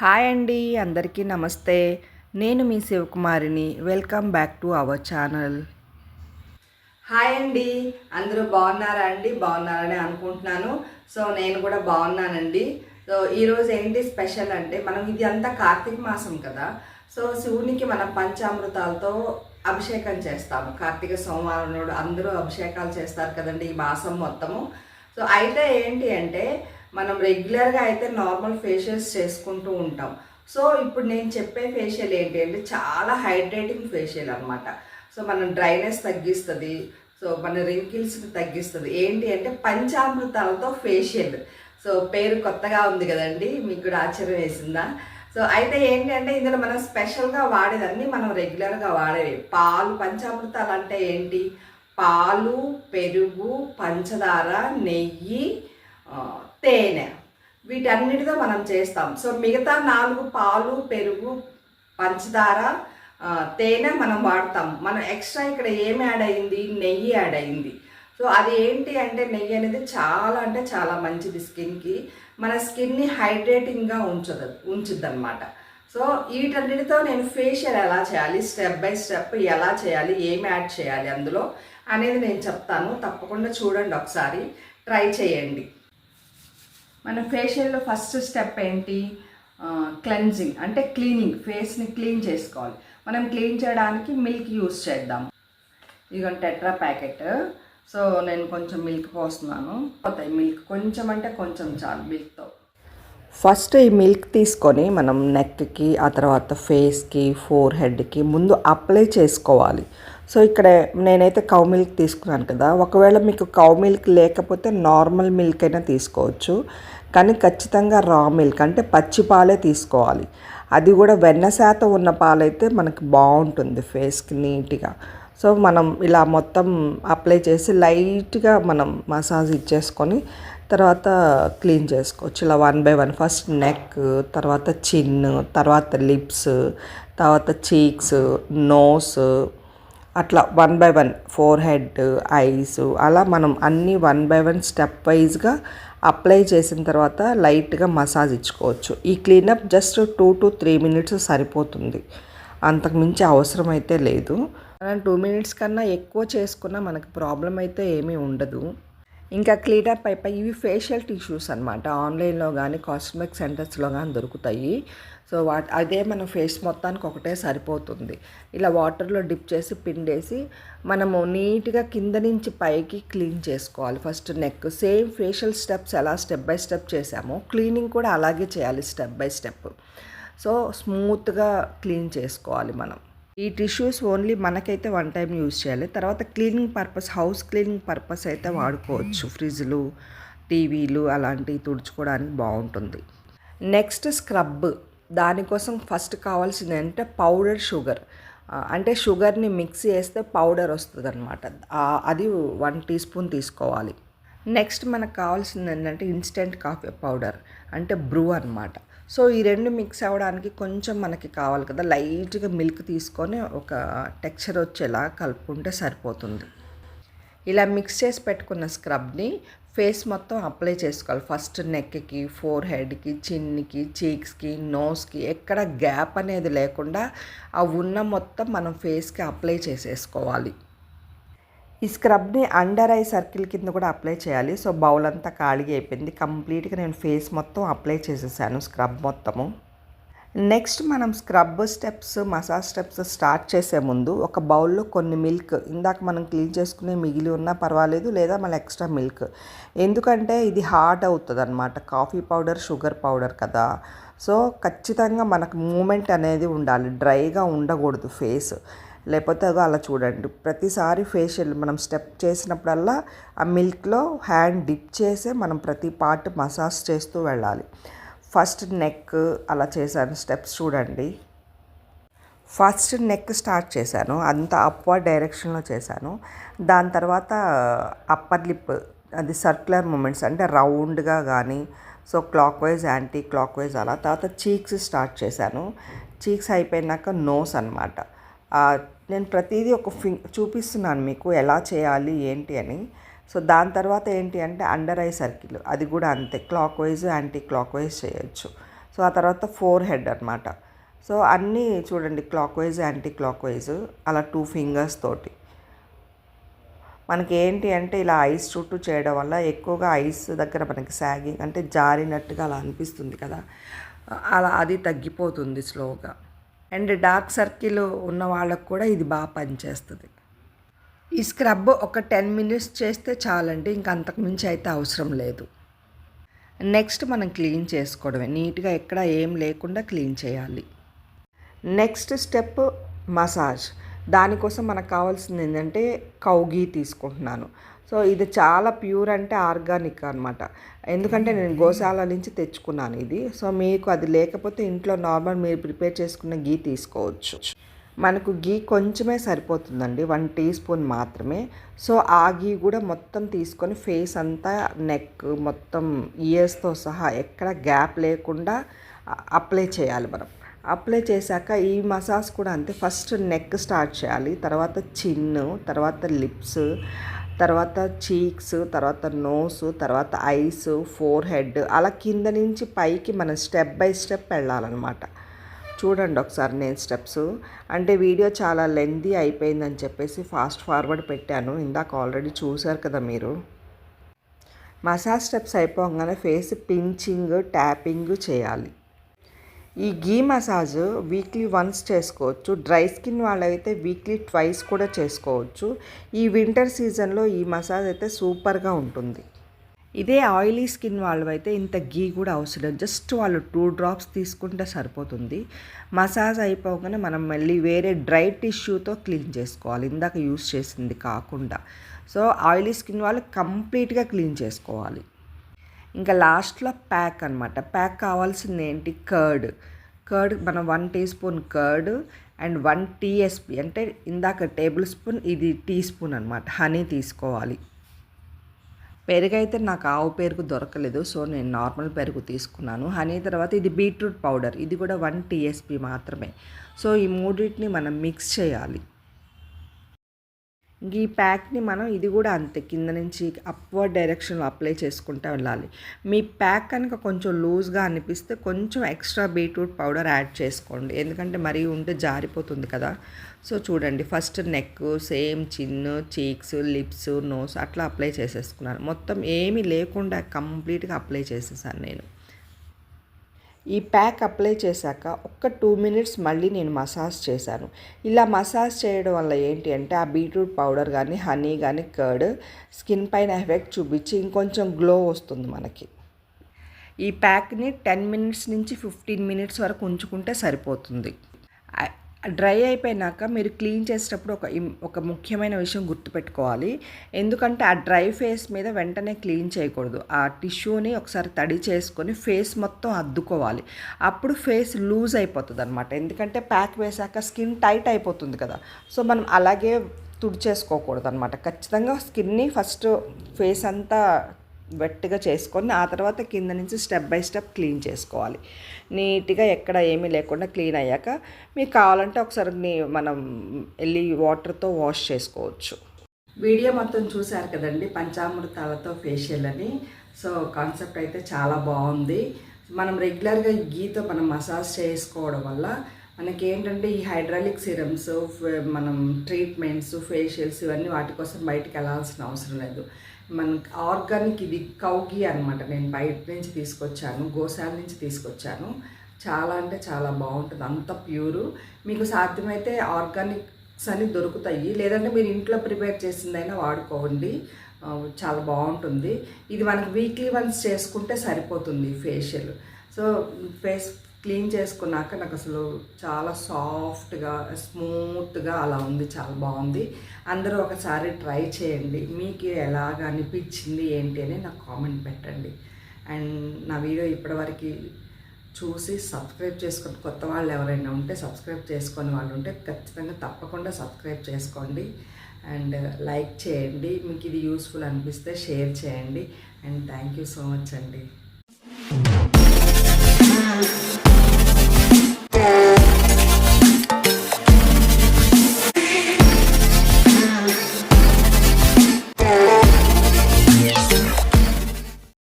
Hi అండి అందరికీ నమస్తే. నేను మీ శివకుమారిని. Welcome back to our channel hi అండి అందరూ బాగున్నారా అండి? బాగున్నారని అనుకుంటున్నాను. సో నేను కూడా బాగున్నానండి. సో ఈరోజు ఏంటి స్పెషల్ అంటే మనం ఇది అంతా కార్తీక మాసం కదా. సో శివునికి మనం పంచామృతాలతో అభిషేకం చేస్తాము. కార్తీక సోమవారం నాడు అందరూ అభిషేకాలు చేస్తారు కదండి ఈ మాసం మొత్తము. సో అయితే ఏంటి అంటే మనం రెగ్యులర్గా అయితే నార్మల్ ఫేషియల్స్ చేసుకుంటూ ఉంటాం. సో ఇప్పుడు నేను చెప్పే ఫేషియల్ ఏంటి అంటే చాలా హైడ్రేటింగ్ ఫేషియల్ అనమాట సో మనం డ్రైనెస్ తగ్గిస్తుంది. సో మన రింకిల్స్ని తగ్గిస్తుంది. ఏంటి అంటే పంచామృతాలతో ఫేషియల్ సో పేరు కొత్తగా ఉంది కదండి మీకు కూడా ఆశ్చర్యం వేసిందా? సో అయితే ఏంటి అంటే ఇందులో మనం స్పెషల్గా వాడేదన్నీ మనం రెగ్యులర్గా వాడేవి. పాలు పంచామృతాలు అంటే ఏంటి? పాలు పెరుగు పంచదార నెయ్యి తేనె. వీటన్నిటితో మనం చేస్తాం. సో మిగతా నాలుగు పాలు పెరుగు పంచదార తేనె మనం వాడతాం. మనం ఎక్స్ట్రా ఇక్కడ ఏం యాడ్ అయింది? నెయ్యి యాడ్ అయింది. సో అది ఏంటి అంటే నెయ్యి అనేది చాలా అంటే చాలా మంచిది స్కిన్కి. మన స్కిన్ని హైడ్రేటింగ్గా ఉంచదు ఉంచుద్ది అనమాట సో వీటన్నిటితో నేను ఫేషియల్ ఎలా చేయాలి? స్టెప్ బై స్టెప్ ఎలా చేయాలి? ఏం యాడ్ చేయాలి అందులో అనేది నేను చెప్తాను. తప్పకుండా చూడండి ఒకసారి. ట్రై చేయండి. మన ఫేషియల్లో ఫస్ట్ స్టెప్ ఏంటి? క్లెన్జింగ్ అంటే క్లీనింగ్ ఫేస్ని క్లీన్ చేసుకోవాలి. మనం క్లీన్ చేయడానికి మిల్క్ యూస్ చేద్దాం. ఇదిగోండి టెట్రా ప్యాకెట్ సో నేను కొంచెం మిల్క్ పోస్తున్నాను. పోతాయి. మిల్క్ కొంచెం అంటే కొంచెం చాలు మిల్క్తో ఫస్ట్ ఈ మిల్క్ తీసుకొని మనం నెక్కి ఆ తర్వాత ఫేస్కి ఫోర్ హెడ్కి ముందు అప్లై చేసుకోవాలి. సో ఇక్కడ నేనైతే కౌ మిల్క్ తీసుకున్నాను కదా. ఒకవేళ మీకు కౌ మిల్క్ లేకపోతే నార్మల్ మిల్క్ అయినా తీసుకోవచ్చు. కానీ ఖచ్చితంగా రా మిల్క్ అంటే పచ్చి పాలే తీసుకోవాలి. అది కూడా వెన్న శాతం ఉన్న పాలైతే మనకి బాగుంటుంది ఫేస్కి నీట్గా. సో మనం ఇలా మొత్తం అప్లై చేసి లైట్గా మనం మసాజ్ ఇచ్చేసుకొని తర్వాత క్లీన్ చేసుకోవచ్చు. ఇలా one by one first neck తర్వాత చిన్ తర్వాత లిప్స్ తర్వాత చీక్స్ నోస్ అట్లా one by one forehead eyes అలా మనం అన్నీ వన్ బై వన్ స్టెప్ వైజ్గా అప్లై చేసిన తర్వాత లైట్గా మసాజ్ ఇచ్చుకోవచ్చు. ఈ cleanup just two to three minutes సరిపోతుంది. అంతకుమించి అవసరం అయితే లేదు. మనం టూ మినిట్స్ కన్నా ఎక్కువ చేసుకున్నా మనకు ప్రాబ్లం అయితే ఏమీ ఉండదు. ఇంకా క్లీడర్ అయిపోయి ఇవి ఫేషియల్ టిష్యూస్ అనమాట ఆన్లైన్లో కానీ కాస్మెటిక్ సెంటర్స్లో కానీ దొరుకుతాయి. సో వా అదే మన ఫేస్ మొత్తానికి ఒకటే సరిపోతుంది. ఇలా వాటర్లో డిప్ చేసి పిండేసి మనము నీట్గా కింద నుంచి పైకి క్లీన్ చేసుకోవాలి. First neck same facial steps ఎలా స్టెప్ బై స్టెప్ చేసామో క్లీనింగ్ కూడా అలాగే చేయాలి స్టెప్ బై స్టెప్ సో స్మూత్గా క్లీన్ చేసుకోవాలి మనం. ఈ టిష్యూస్ ఓన్లీ మనకైతే వన్ టైం యూజ్ చేయాలి. తర్వాత cleaning purpose house cleaning purpose అయితే వాడుకోవచ్చు. ఫ్రిడ్జ్లు టీవీలు అలాంటివి తుడుచుకోవడానికి బాగుంటుంది. నెక్స్ట్ స్క్రబ్ దానికోసం ఫస్ట్ కావాల్సింది అంటే పౌడర్ షుగర్ అంటే షుగర్ని మిక్స్ చేస్తే పౌడర్ వస్తుంది అనమాట అది వన్ టీ స్పూన్ తీసుకోవాలి. నెక్స్ట్ మనకు కావాల్సింది ఏంటంటే ఇన్స్టెంట్ కాఫీ పౌడర్ అంటే బ్రూ అనమాట సో ఈ రెండు మిక్స్ అవ్వడానికి కొంచెం మనకి కావాలి కదా. లైట్గా మిల్క్ తీసుకొని ఒక టెక్స్చర్ వచ్చేలా కలుపుకుంటే సరిపోతుంది. ఇలా మిక్స్ చేసి పెట్టుకున్న స్క్రబ్ని ఫేస్ మొత్తం అప్లై చేసుకోవాలి. ఫస్ట్ నెక్కి ఫోర్ హెడ్కి చిన్నికి చీక్స్కి నోస్కి ఎక్కడ గ్యాప్ అనేది లేకుండా ఆ ఉన్న మొత్తం మనం ఫేస్కి అప్లై చేసేసుకోవాలి. ఈ స్క్రబ్ని అండర్ ఐ సర్కిల్ కింద కూడా అప్లై చేయాలి. సో బౌల్ అంతా ఖాళీ అయిపోయింది. కంప్లీట్గా నేను ఫేస్ మొత్తం అప్లై చేసేసాను స్క్రబ్ మొత్తము. నెక్స్ట్ మనం scrub steps massage steps start చేసే ముందు ఒక బౌల్లో కొన్ని మిల్క్ ఇందాక మనం క్లీన్ చేసుకునే మిగిలి ఉన్నా పర్వాలేదు లేదా మళ్ళీ ఎక్స్ట్రా మిల్క్. ఎందుకంటే ఇది హార్డ్ అవుతుంది అనమాట కాఫీ పౌడర్ షుగర్ పౌడర్ కదా. సో ఖచ్చితంగా మనకు మూమెంట్ అనేది ఉండాలి. డ్రైగా ఉండకూడదు ఫేస్. లేకపోతే అదో అలా చూడండి. ప్రతిసారి ఫేషియల్ మనం స్టెప్ చేసినప్పుడల్లా ఆ మిల్క్లో హ్యాండ్ డిప్ చేసే మనం ప్రతి పార్ట్ మసాజ్ చేస్తూ వెళ్ళాలి. ఫస్ట్ నెక్ అలా చేశాను స్టెప్స్ చూడండి. ఫస్ట్ నెక్ స్టార్ట్ చేశాను అంతా అప్వర్డ్ డైరెక్షన్లో చేశాను. దాని తర్వాత అప్పర్ లిప్ అది సర్క్యులర్ మూమెంట్స్ అంటే రౌండ్గా కానీ so clockwise anticlockwise అలా. తర్వాత చీక్స్ స్టార్ట్ చేశాను. చీక్స్ అయిపోయినాక నోస్ అనమాట నేను ప్రతిదీ ఒక ఫింగ్ చూపిస్తున్నాను మీకు ఎలా చేయాలి ఏంటి అని. సో దాని తర్వాత ఏంటి అంటే అండర్ ఐ సర్కిల్ అది కూడా అంతే. Clockwise anticlockwise చేయొచ్చు. సో సో ఆ తర్వాత ఫోర్ హెడ్ అనమాట సో అన్నీ చూడండి clockwise anticlockwise అలా టూ ఫింగర్స్ తోటి. మనకి ఏంటి అంటే ఇలా ఐస్ చుట్టూ చేయడం వల్ల ఎక్కువగా ఐస్ దగ్గర మనకి సాగింగ్ అంటే జారినట్టుగా అలా అనిపిస్తుంది కదా. అలా అది తగ్గిపోతుంది స్లోగా. అండ్ డార్క్ సర్కిల్ ఉన్న వాళ్ళకు కూడా ఇది బాగా పనిచేస్తుంది. ఈ స్క్రబ్ ఒక టెన్ మినిట్స్ చేస్తే చాలండి ఇంక అంతకుమించి అయితే అవసరం లేదు. నెక్స్ట్ మనం క్లీన్ చేసుకోవడమే నీట్గా ఎక్కడ ఏం లేకుండా క్లీన్ చేయాలి. Next step massage. దానికోసం మనకు కావాల్సింది ఏంటంటే కౌగీ తీసుకుంటున్నాను. సో ఇది చాలా ప్యూర్ అంటే ఆర్గానిక్ అనమాట ఎందుకంటే నేను గోశాల నుంచి తెచ్చుకున్నాను ఇది. సో మీకు అది లేకపోతే ఇంట్లో నార్మల్ మీరు ప్రిపేర్ చేసుకున్న గీ తీసుకోవచ్చు. మనకు గీ కొంచెమే సరిపోతుందండి. వన్ టీ స్పూన్ మాత్రమే. సో ఆ గీ కూడా మొత్తం తీసుకొని ఫేస్ అంతా నెక్ మొత్తం ఇయర్స్తో సహా ఎక్కడ గ్యాప్ లేకుండా అప్లై చేయాలి మనం. అప్లై చేశాక ఈ మసాజ్ కూడా అంతే. ఫస్ట్ నెక్ స్టార్ట్ చేయాలి తర్వాత చిన్ను తర్వాత లిప్స్ తర్వాత చీక్స్ తర్వాత నోస్ తర్వాత ఐస్ ఫోర్ హెడ్ అలా కింద నుంచి పైకి మనం స్టెప్ బై స్టెప్ వెళ్ళాలన్నమాట. చూడండి ఒకసారి నేను స్టెప్స్. అంటే వీడియో చాలా లెందీ అయిపోయిందని చెప్పేసి ఫాస్ట్ ఫార్వర్డ్ పెట్టాను. ఇందాక ఆల్రెడీ చూశారు కదా మీరు. మసాజ్ స్టెప్స్ అయిపోగానే ఫేస్ పించింగ్ ట్యాపింగ్ చేయాలి. ఈ గీ మసాజ్ వీక్లీ వన్స్ చేసుకోవచ్చు. డ్రై స్కిన్ వాళ్ళైతే వీక్లీ ట్వైస్ కూడా చేసుకోవచ్చు. ఈ వింటర్ సీజన్లో ఈ మసాజ్ అయితే సూపర్గా ఉంటుంది. ఇదే ఆయిలీ స్కిన్ వాళ్ళు అయితే ఇంత గీ కూడా అవసరం. జస్ట్ వాళ్ళు టూ డ్రాప్స్ తీసుకుంటే సరిపోతుంది. మసాజ్ అయిపోగానే మనం మళ్ళీ వేరే డ్రై టిష్యూతో క్లీన్ చేసుకోవాలి. ఇందాక యూస్ చేసింది కాకుండా. సో ఆయిలీ స్కిన్ వాళ్ళు కంప్లీట్గా క్లీన్ చేసుకోవాలి. ఇంకా లాస్ట్లో ప్యాక్ అనమాట ప్యాక్ కావాల్సింది ఏంటి? కర్డ్. కర్డ్ మనం one teaspoon curd and one TSP అంటే ఇందాక టేబుల్ స్పూన్ ఇది టీ స్పూన్ అనమాట హనీ తీసుకోవాలి. పెరుగు అయితే నాకు ఆవు పెరుగు దొరకలేదు సో నేను నార్మల్ పెరుగు తీసుకున్నాను. హనీ తర్వాత ఇది బీట్రూట్ పౌడర్. ఇది కూడా వన్ టీఎస్పి మాత్రమే. సో ఈ మూడింటిని మనం మిక్స్ చేయాలి. ఈ ప్యాక్ని మనం ఇది కూడా అంతే కింద నుంచి అప్వర్డ్ డైరెక్షన్లో అప్లై చేసుకుంటూ వెళ్ళాలి. మీ ప్యాక్ కనుక కొంచెం లూజ్గా అనిపిస్తే కొంచెం ఎక్స్ట్రా బీట్రూట్ పౌడర్ యాడ్ చేసుకోండి. ఎందుకంటే మరీ ఉంటే జారిపోతుంది కదా. సో చూడండి first neck same chin cheeks lips nose అట్లా అప్లై చేసేసుకున్నాను. మొత్తం ఏమీ లేకుండా కంప్లీట్గా అప్లై చేసేసాను నేను. ఈ ప్యాక్ అప్లై చేశాక ఒక్క టూ మినిట్స్ మళ్ళీ నేను మసాజ్ చేశాను. ఇలా మసాజ్ చేయడం వల్ల ఏంటి అంటే ఆ బీట్రూట్ పౌడర్ కానీ హనీ కానీ కర్డ్ స్కిన్ పైన ఎఫెక్ట్ చూపించి ఇంకొంచెం గ్లో వస్తుంది మనకి. ఈ ప్యాక్ని టెన్ మినిట్స్ నుంచి ఫిఫ్టీన్ మినిట్స్ వరకు ఉంచుకుంటే సరిపోతుంది. డ్రై అయిపోయినాక మీరు క్లీన్ చేసేటప్పుడు ఒక ఒక ముఖ్యమైన విషయం గుర్తుపెట్టుకోవాలి. ఎందుకంటే ఆ డ్రై ఫేస్ మీద వెంటనే క్లీన్ చేయకూడదు. ఆ టిష్యూని ఒకసారి తడి చేసుకొని ఫేస్ మొత్తం అద్దుకోవాలి. అప్పుడు ఫేస్ లూజ్ అయిపోతుంది అనమాట ఎందుకంటే ప్యాక్ వేసాక స్కిన్ టైట్ అయిపోతుంది కదా. సో మనం అలాగే తుడిచేసుకోకూడదు అనమాట ఖచ్చితంగా స్కిన్ని ఫస్ట్ ఫేస్ అంతా వెట్గా చేసుకొని ఆ తర్వాత కింద నుంచి స్టెప్ బై స్టెప్ క్లీన్ చేసుకోవాలి. నీట్గా ఎక్కడ ఏమీ లేకుండా క్లీన్ అయ్యాక మీకు కావాలంటే ఒకసారి మనం వెళ్ళి వాటర్తో వాష్ చేసుకోవచ్చు. వీడియో మొత్తం చూశారు కదండి పంచామృతాలతో ఫేషియల్ అని. సో కాన్సెప్ట్ అయితే చాలా బాగుంది. మనం రెగ్యులర్గా గీతో మనం మసాజ్ చేసుకోవడం వల్ల మనకి ఏంటంటే ఈ హైడ్రాలిక్ సిరమ్స్ మనం ట్రీట్మెంట్స్ ఫేషియల్స్ ఇవన్నీ వాటి కోసం బయటకు వెళ్ళాల్సిన అవసరం లేదు. మనకి ఆర్గానిక్ ఇది కౌగి అనమాట నేను బయట నుంచి తీసుకొచ్చాను గోశాల నుంచి తీసుకొచ్చాను. చాలా అంటే చాలా బాగుంటుంది. అంత ప్యూరు. మీకు సాధ్యమైతే ఆర్గానిక్స్ అని దొరుకుతాయి. లేదంటే మీరు ఇంట్లో ప్రిపేర్ చేసిందైనా వాడుకోండి. చాలా బాగుంటుంది. ఇది మనకు వీక్లీ వన్స్ చేసుకుంటే సరిపోతుంది ఫేషియల్. సో ఫేస్ క్లీన్ చేసుకున్నాక నాకు అసలు చాలా సాఫ్ట్గా స్మూత్గా అలా ఉంది చాలా బాగుంది. అందరూ ఒకసారి ట్రై చేయండి. మీకు ఎలాగ అనిపించింది ఏంటి అని నాకు కామెంట్ పెట్టండి. అండ్ నా వీడియో ఇప్పటివరకు చూసి సబ్స్క్రైబ్ చేసుకుని కొత్త వాళ్ళు ఎవరైనా ఉంటే సబ్స్క్రైబ్ చేసుకొని వాళ్ళు ఉంటే ఖచ్చితంగా తప్పకుండా సబ్స్క్రైబ్ చేసుకోండి. అండ్ లైక్ చేయండి. మీకు ఇది యూస్ఫుల్ అనిపిస్తే షేర్ చేయండి. And thank you so much అండి.